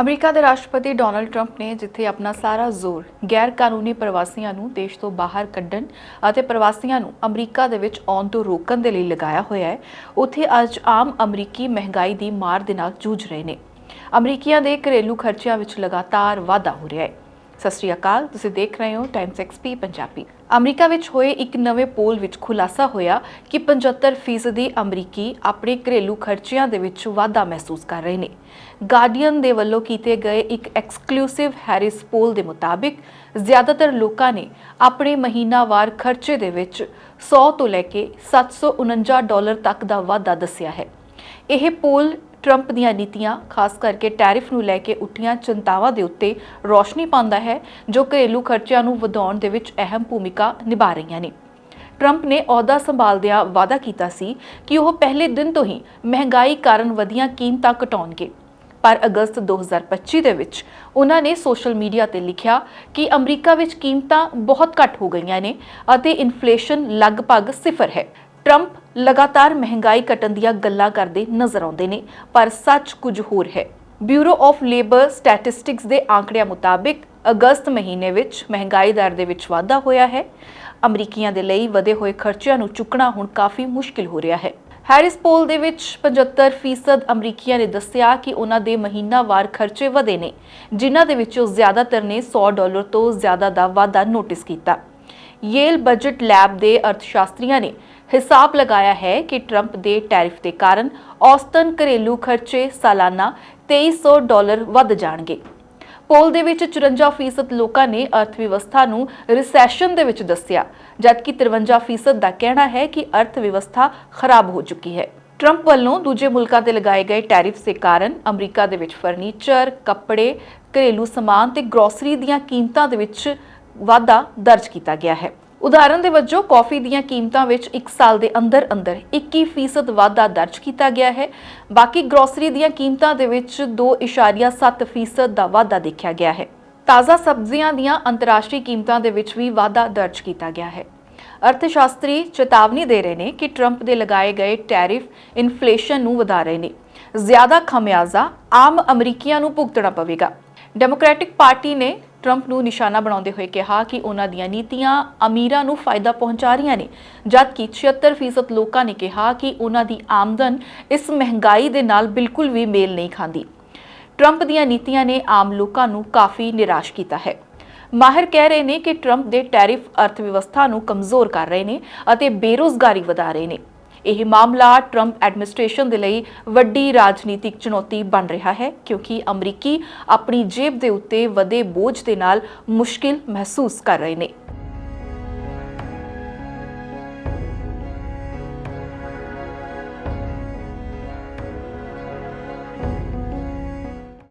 America ਦੇ ਰਾਸ਼ਟਰਪਤੀ Donald Trump ਨੇ ਜਿੱਥੇ ਆਪਣਾ ਸਾਰਾ ਜ਼ੋਰ ਗੈਰ ਕਾਨੂੰਨੀ ਪ੍ਰਵਾਸੀਆਂ ਨੂੰ ਦੇਸ਼ ਤੋਂ ਬਾਹਰ ਕੱਢਣ ਅਤੇ ਪ੍ਰਵਾਸੀਆਂ ਨੂੰ ਅਮਰੀਕਾ ਦੇ ਵਿੱਚ ਆਉਣ ਤੋਂ ਰੋਕਣ ਦੇ ਲਈ ਲਗਾਇਆ ਹੋਇਆ ਹੈ, ਉੱਥੇ ਅੱਜ ਆਮ ਅਮਰੀਕੀ ਮਹਿੰਗਾਈ ਦੀ ਮਾਰ ਦੇ ਨਾਲ ਜੂਝ ਰਹੇ ਨੇ। ਅਮਰੀਕੀਆਂ ਦੇ ਘਰੇਲੂ ਖਰਚਿਆਂ ਵਿੱਚ ਲਗਾਤਾਰ ਵਾਧਾ ਹੋ ਰਿਹਾ ਹੈ। ਸਤਿ ਸ਼੍ਰੀ ਅਕਾਲ, ਤੁਸੀਂ ਦੇਖ ਰਹੇ ਹੋ ਟਾਈਮਸ ਐਕਸਪੀ ਪੰਜਾਬੀ। ਅਮਰੀਕਾ ਵਿੱਚ ਹੋਏ ਇੱਕ ਨਵੇਂ ਪੋਲ ਵਿੱਚ ਖੁਲਾਸਾ ਹੋਇਆ ਕਿ 75% ਅਮਰੀਕੀ ਆਪਣੇ ਘਰੇਲੂ ਖਰਚਿਆਂ ਦੇ ਵਿੱਚ ਵਾਧਾ ਮਹਿਸੂਸ ਕਰ ਰਹੇ ਨੇ। ਗਾਰਡੀਅਨ ਦੇ ਵੱਲੋਂ ਕੀਤੇ ਗਏ ਇੱਕ ਐਕਸਕਲੂਸਿਵ ਹੈਰਿਸ ਪੋਲ ਦੇ ਮੁਤਾਬਿਕ, ਜ਼ਿਆਦਾਤਰ ਲੋਕਾਂ ਨੇ ਆਪਣੇ ਮਹੀਨਾਵਾਰ ਖਰਚੇ ਦੇ ਵਿੱਚ 100 ਤੋਂ ਲੈ ਕੇ 749 ਡਾਲਰ ਤੱਕ ਦਾ ਵਾਧਾ ਦੱਸਿਆ ਹੈ। ਇਹ ਪੋਲ ਟਰੰਪ ਦੀਆਂ ਨੀਤੀਆਂ, ਖਾਸ ਕਰਕੇ ਟੈਰਿਫ ਨੂੰ ਲੈ ਕੇ ਉੱਠੀਆਂ ਚਿੰਤਾਵਾਂ ਦੇ ਉੱਤੇ ਰੋਸ਼ਨੀ ਪਾਉਂਦਾ ਹੈ, ਜੋ ਘਰੇਲੂ ਖਰਚਿਆਂ ਨੂੰ ਵਧਾਉਣ ਦੇ ਵਿੱਚ ਅਹਿਮ ਭੂਮਿਕਾ ਨਿਭਾ ਰਹੀਆਂ ਨੇ। ਟਰੰਪ ਨੇ ਅਹੁਦਾ ਸੰਭਾਲਦਿਆਂ ਵਾਅਦਾ ਕੀਤਾ ਸੀ ਕਿ ਉਹ ਪਹਿਲੇ ਦਿਨ ਤੋਂ ਹੀ ਮਹਿੰਗਾਈ ਕਾਰਨ ਵਧੀਆਂ ਕੀਮਤਾਂ ਘਟਾਉਣਗੇ। ਪਰ ਅਗਸਤ 2025 ਦੇ ਵਿੱਚ ਉਹਨਾਂ ਨੇ ਸੋਸ਼ਲ ਮੀਡੀਆ ਤੇ ਲਿਖਿਆ ਕਿ ਅਮਰੀਕਾ ਵਿੱਚ ਕੀਮਤਾਂ ਬਹੁਤ ਘੱਟ ਹੋ ਗਈਆਂ ਨੇ ਅਤੇ ਇਨਫਲੇਸ਼ਨ ਲਗਭਗ ਸਿਫਰ ਹੈ। ਟਰੰਪ ਲਗਾਤਾਰ ਮਹਿੰਗਾਈ ਘਟਣ ਦੀਆਂ ਗੱਲਾਂ ਕਰਦੇ ਨਜ਼ਰ ਆਉਂਦੇ ਨੇ, ਪਰ ਸੱਚ ਕੁਝ ਹੋਰ ਹੈ। ਬਿਊਰੋ ਆਫ ਲੇਬਰ ਸਟੈਟਿਸਟਿਕਸ ਦੇ ਆંકੜਿਆਂ ਮੁਤਾਬਿਕ ਅਗਸਤ ਮਹੀਨੇ ਵਿੱਚ ਮਹਿੰਗਾਈ ਦਰ ਦੇ ਵਿੱਚ ਵਾਧਾ ਹੋਇਆ ਹੈ। ਅਮਰੀਕੀਆਂ ਦੇ ਲਈ ਵਧੇ ਹੋਏ ਖਰਚਿਆਂ ਨੂੰ ਚੁੱਕਣਾ ਹੁਣ ਕਾਫੀ ਮੁਸ਼ਕਿਲ ਹੋ ਰਿਹਾ ਹੈ। ਹੈਰਿਸ ਪੋਲ ਦੇ ਵਿੱਚ 75% ਅਮਰੀਕੀਆਂ ਨੇ ਦੱਸਿਆ ਕਿ ਉਹਨਾਂ ਦੇ ਮਹੀਨਾਵਾਰ ਖਰਚੇ ਵਧੇ ਨੇ, ਜਿਨ੍ਹਾਂ ਦੇ ਵਿੱਚੋਂ ਜ਼ਿਆਦਾਤਰ ਨੇ 100 ਡਾਲਰ ਤੋਂ ਜ਼ਿਆਦਾ ਦਾ ਵਾਧਾ ਨੋਟਿਸ ਕੀਤਾ। ਯੇਲ ਬਜਟ ਲੈਬ ਦੇ ਅਰਥਸ਼ਾਸਤਰੀਆਂ ਨੇ ਹਿਸਾਬ ਲਗਾਇਆ ਹੈ ਕਿ ਟਰੰਪ ਦੇ ਟੈਰਿਫ ਦੇ ਕਾਰਨ ਔਸਤਨ ਘਰੇਲੂ ਖਰਚੇ ਸਾਲਾਨਾ 2300 ਡਾਲਰ ਵੱਧ ਜਾਣਗੇ। ਪੋਲ ਦੇ ਵਿੱਚ 54% ਲੋਕਾਂ ਨੇ ਅਰਥ ਵਿਵਸਥਾ ਨੂੰ ਰਿਸੈਸ਼ਨ ਦੇ ਵਿੱਚ ਦੱਸਿਆ ਜਦਕਿ 53% ਦਾ ਕਹਿਣਾ ਹੈ ਕਿ ਅਰਥ ਵਿਵਸਥਾ ਖਰਾਬ ਹੋ ਚੁੱਕੀ ਹੈ। ਟਰੰਪ ਵੱਲੋਂ ਦੂਜੇ ਮੁਲਕਾਂ ਤੇ ਲਗਾਏ ਗਏ ਟੈਰਿਫਸ ਦੇ ਕਾਰਨ ਅਮਰੀਕਾ ਦੇ ਵਿੱਚ ਫਰਨੀਚਰ, ਕੱਪੜੇ, ਘਰੇਲੂ ਸਮਾਨ ਤੇ ਗਰੋਸਰੀ ਦੀਆਂ ਕੀਮਤਾਂ ਦੇ ਵਿੱਚ ਵਾਧਾ ਦਰਜ ਕੀਤਾ ਗਿਆ ਹੈ। ਉਦਾਹਰਨ ਦੇ ਵਜੋਂ, ਕਾਫੀ ਦੀਆਂ ਕੀਮਤਾਂ ਵਿੱਚ 1 ਸਾਲ ਦੇ ਅੰਦਰ ਅੰਦਰ 21% ਵਾਧਾ ਦਰਜ ਕੀਤਾ ਗਿਆ ਹੈ। ਬਾਕੀ ਗਰੋਸਰੀ ਦੀਆਂ ਕੀਮਤਾਂ ਦੇ ਵਿੱਚ 2.7% ਦਾ ਵਾਧਾ ਦੇਖਿਆ ਗਿਆ ਹੈ। ਤਾਜ਼ਾ ਸਬਜ਼ੀਆਂ ਦੀਆਂ ਅੰਤਰਰਾਸ਼ਟਰੀ ਕੀਮਤਾਂ ਦੇ ਵਿੱਚ ਵੀ ਵਾਧਾ ਦਰਜ ਕੀਤਾ ਗਿਆ ਹੈ। ਅਰਥਸ਼ਾਸਤਰੀ ਚੇਤਾਵਨੀ ਦੇ ਰਹੇ ਨੇ ਕਿ ਟਰੰਪ ਦੇ ਲਗਾਏ ਗਏ ਟੈਰਿਫ ਇਨਫਲੇਸ਼ਨ ਨੂੰ ਵਧਾ ਰਹੇ ਨੇ। ਜ਼ਿਆਦਾ ਖਮਿਆਜ਼ਾ ਆਮ ਅਮਰੀਕੀਆਂ ਨੂੰ ਭੁਗਤਣਾ ਪਵੇਗਾ। ਡੈਮੋਕ੍ਰੈਟਿਕ ਪਾਰਟੀ ਨੇ ਟਰੰਪ ਨੂੰ ਨਿਸ਼ਾਨਾ ਬਣਾਉਂਦੇ ਹੋਏ ਕਿਹਾ ਕਿ ਉਹਨਾਂ ਦੀਆਂ ਨੀਤੀਆਂ ਅਮੀਰਾਂ ਨੂੰ ਫਾਇਦਾ ਪਹੁੰਚਾ ਰਹੀਆਂ ਨੇ, ਜਦਕਿ 76% ਲੋਕਾਂ ਨੇ ਕਿਹਾ ਕਿ ਉਹਨਾਂ ਦੀ ਆਮਦਨ ਇਸ ਮਹਿੰਗਾਈ ਦੇ ਨਾਲ ਬਿਲਕੁਲ ਵੀ ਮੇਲ ਨਹੀਂ ਖਾਂਦੀ। ਟਰੰਪ ਦੀਆਂ ਨੀਤੀਆਂ ਨੇ ਆਮ ਲੋਕਾਂ ਨੂੰ ਕਾਫੀ ਨਿਰਾਸ਼ ਕੀਤਾ ਹੈ। ਮਾਹਿਰ ਕਹਿ ਰਹੇ ਨੇ ਕਿ ਟਰੰਪ ਦੇ ਟੈਰਿਫ ਅਰਥ ਵਿਵਸਥਾ ਨੂੰ ਕਮਜ਼ੋਰ ਕਰ ਰਹੇ ਨੇ ਅਤੇ ਬੇਰੋਜ਼ਗਾਰੀ ਵਧਾ ਰਹੇ ਨੇ। ਇਹ ਮਾਮਲਾ ਟਰੰਪ ਐਡਮਿਨਿਸਟ੍ਰੇਸ਼ਨ ਦੇ ਲਈ ਵੱਡੀ ਰਾਜਨੀਤਿਕ ਚੁਣੌਤੀ ਬਣ ਰਿਹਾ ਹੈ, ਕਿਉਂਕਿ ਅਮਰੀਕੀ ਆਪਣੀ ਜੇਬ ਦੇ ਉੱਤੇ ਵਧੇ ਬੋਝ ਦੇ ਨਾਲ ਮੁਸ਼ਕਿਲ ਮਹਿਸੂਸ ਕਰ ਰਹੇ ਨੇ।